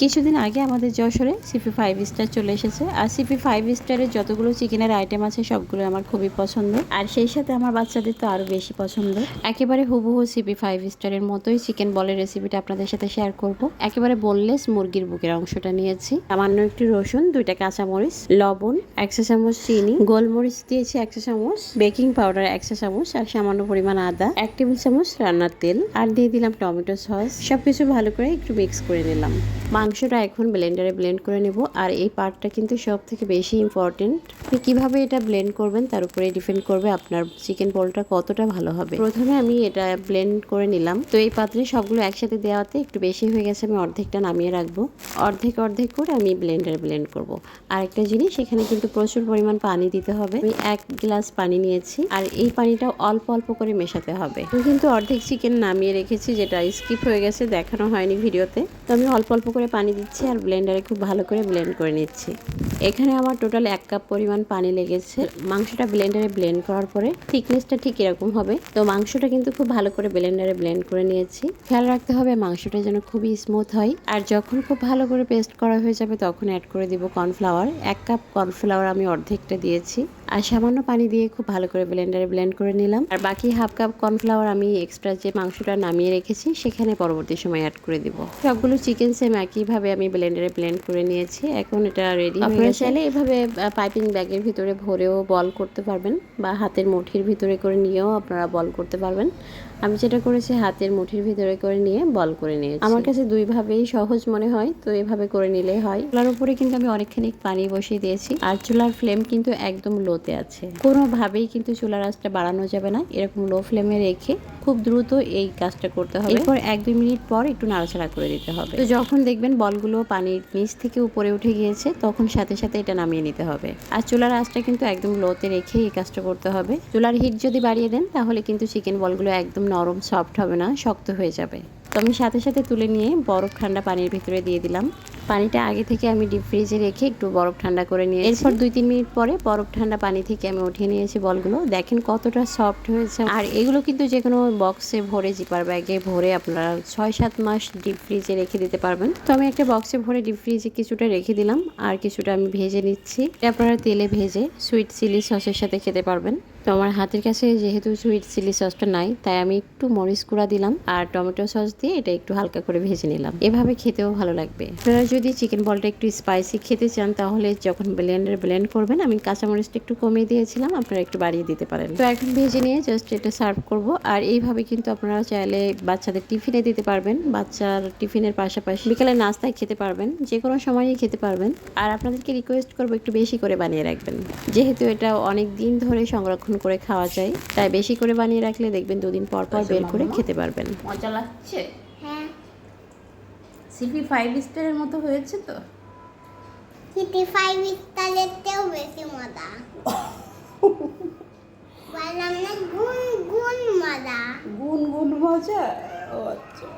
কিছুদিন আগে আমাদের যশোরে সিপি ফাইভ স্টার চলে এসেছে। আর সিপি ফাইভ স্টারের যতগুলো চিকেনের আইটেম আছে সবগুলো আমার খুবই পছন্দ। আর সেই সাথে আমার বাচ্চাদের তো আরও বেশি পছন্দ। একেবারে হুবহু সিপি ফাইভ স্টারের মতোই চিকেন বলের রেসিপিটা আপনাদের সাথে শেয়ার করব। একেবারে বললেস মুরগির বুকের অংশটা নিয়েছি। সামান্য একটু রসুন, দুইটা কাঁচামরিচ, লবণ একশো চামচ চিনি, গোলমরিচ দিয়েছি একশো চামচ বেকিং পাউডার একশো চামচ, আর সামান্য পরিমাণ আদা, এক টেবিল চামচ রান্নার তেল, আর দিয়ে দিলাম টমেটো সস। সবকিছু ভালো করে একটু মিক্স করে নিলাম। মাংসটা এখন ব্লেন্ডারে ব্লেন্ড করে নেব। আর এই পার্টটা কিন্তু সব থেকে বেশি ইম্পর্টেন্ট আপনি কীভাবে এটা ব্লেন্ড করবেন তার উপরে ডিপেন্ড করবে আপনার চিকেন বলটা কতটা ভালো হবে। প্রথমে আমি এটা ব্লেন্ড করে নিলাম। তো এই পাত্রে সবগুলো একসাথে দেওয়াতে একটু বেশি হয়ে গেছে, আমি অর্ধেকটা নামিয়ে রাখব। অর্ধেক অর্ধেক করে আমি ব্লেন্ডারে ব্লেন্ড করব। আর একটা জিনিস, এখানে কিন্তু প্রচুর পরিমাণ পানি দিতে হবে। আমি এক গ্লাস পানি নিয়েছি, আর এই পানিটা অল্প অল্প করে মেশাতে হবে। আমি কিন্তু অর্ধেক চিকেন নামিয়ে রেখেছি, যেটা স্কিপ হয়ে গেছে, দেখানো হয়নি ভিডিওতে। তো আমি অল্প অল্প করে পানি দিচ্ছি আর ব্লেন্ডারে খুব ভালো করে ব্লেন্ড করে নিচ্ছি। এখানে আমার টোটাল এক কাপ পরিমাণ পানি লেগেছে। মাংসটা ব্লেন্ডারে ব্লেন্ড করার পরে থিকনেসটা ঠিক এরকম হবে। তো মাংসটা কিন্তু খুব ভালো করে ব্লেন্ডারে ব্লেন্ড করে নিয়েছি। খেয়াল রাখতে হবে মাংসটা যেন খুবই স্মুথ হয়। আর যখন খুব ভালো করে পেস্ট করা হয়ে যাবে তখন অ্যাড করে দিব কর্নফ্লাওয়ার এক কাপ কর্নফ্লাওয়ার আমি অর্ধেকটা দিয়েছি। আর সামান্য পানি দিয়ে খুব ভালো করে ব্লেন্ডারে ব্লেন্ড করে নিলাম। আর বাকি হাফ কাপ কর্নফ্লাওয়ার আমি এক্সট্রা যে মাংসটা নামিয়ে রেখেছি, সেখানে পরবর্তী সময় অ্যাড করে দিব। সবগুলো চিকেন সেম একইভাবে আমি ব্লেন্ডারে ব্লেন্ড করে নিয়েছি। এখন এটা রেডি আপনারা চাইলে এভাবে পাইপিং ব্যাগের ভিতরে ভরেও বল করতে পারবেন বা হাতের মুঠির ভিতরে করে নিয়েও আপনারা বল করতে পারবেন। আমি যেটা করেছি হাতের মুঠির ভিতরে করে নিয়ে বল করে নিয়েছি। আমার কাছে দুইভাবেই সহজ মনে হয় তো এভাবে করে নিলেই হয়। চুলার উপরে কিন্তু আমি অনেকখানি পানি বসিয়ে দিয়েছি। আর চুলার ফ্লেম কিন্তু একদম লোতে আছে। কোনোভাবেই কিন্তু চুলার আঁচটা বাড়ানো যাবে না। এরকম লো ফ্লেমে রেখে খুব দ্রুত এই কাজটা করতে হবে। এরপর এক দুই মিনিট পর একটু নাড়াচাড়া করে দিতে হবে। তো যখন দেখবেন বলগুলো পানির নিচ থেকে উপরে উঠে গিয়েছে, তখন সাথে সাথে এটা নামিয়ে নিতে হবে। আর চুলার আঁচটা কিন্তু একদম লোতে রেখে এই কাজটা করতে হবে। চুলার হিট যদি বাড়িয়ে দেন, তাহলে কিন্তু চিকেন বলগুলো একদম নরম সফট হবে না, শক্ত হয়ে যাবে। তো আমি সাথে সাথে তুলে নিয়ে বরফ ঠান্ডা পানির ভিতরে দিয়ে দিলাম। পানিটা আগে থেকে আমি ডিপ ফ্রিজে রেখে একটু বরফ ঠান্ডা করে নিয়ে এরপর দুই তিন মিনিট পরে বরফ ঠান্ডা পানি থেকে আমি উঠিয়ে নিয়েছি বলগুলো। দেখেন কতটা সফট হয়েছে। আর এগুলো কিন্তু যে কোনো বক্সে ভরে জিপার ব্যাগে ভরে আপনারা ছয় সাত মাস ডিপ ফ্রিজে রেখে দিতে পারবেন। তো আমি একটা বক্সে ভরে ডিপ ফ্রিজে কিছুটা রেখে দিলাম। আর কিছুটা আমি ভেজে নিচ্ছি। আপনারা তেলে ভেজে সুইট চিলি সসের সাথে খেতে পারবেন। তো আমার হাতের কাছে যেহেতু সুইট চিলি সসটা নাই, তাই আমি একটু মরিচ কুড়া দিলাম আর টমেটো সস দিয়ে এটা একটু হালকা করে ভেজে নিলাম। এভাবে খেতেও ভালো লাগবে। আপনারা যদি চিকেন বলটা একটু স্পাইসি খেতে চান, তাহলে যখন ব্লেন্ডার ব্লেন্ড করবেন, আমি কাঁচামরিচটা একটু কমিয়ে দিয়েছিলাম, আপনারা একটু বাড়িয়ে দিতে পারেন। তো এখন ভেজে নিয়ে জাস্ট এটা সার্ভ করব। আর এইভাবে কিন্তু আপনারা চাইলে বাচ্চাদের টিফিনে দিতে পারবেন। বাচ্চার টিফিনের পাশাপাশি বিকালে নাস্তায় খেতে পারবেন যে কোনো সময়ই খেতে পারবেন। আর আপনাদেরকে রিকোয়েস্ট করব, একটু বেশি করে বানিয়ে রাখবেন। যেহেতু এটা অনেক দিন ধরে সংরক্ষণ সংরক্ষণ করে খাওয়া যায় তাই বেশি করে বানিয়ে রাখলে দেখবেন দুদিন পর পর আচ্ছা, বের করে খেতে পারবেন। মজা লাগছে? হ্যাঁ। সিপি ফাইভ স্টারের মতো হয়েছে তো? সিপি ফাইভ স্টারের চেয়েও বেশি মজা। গুন গুন মজা। গুন গুন মজা? ও আচ্ছা।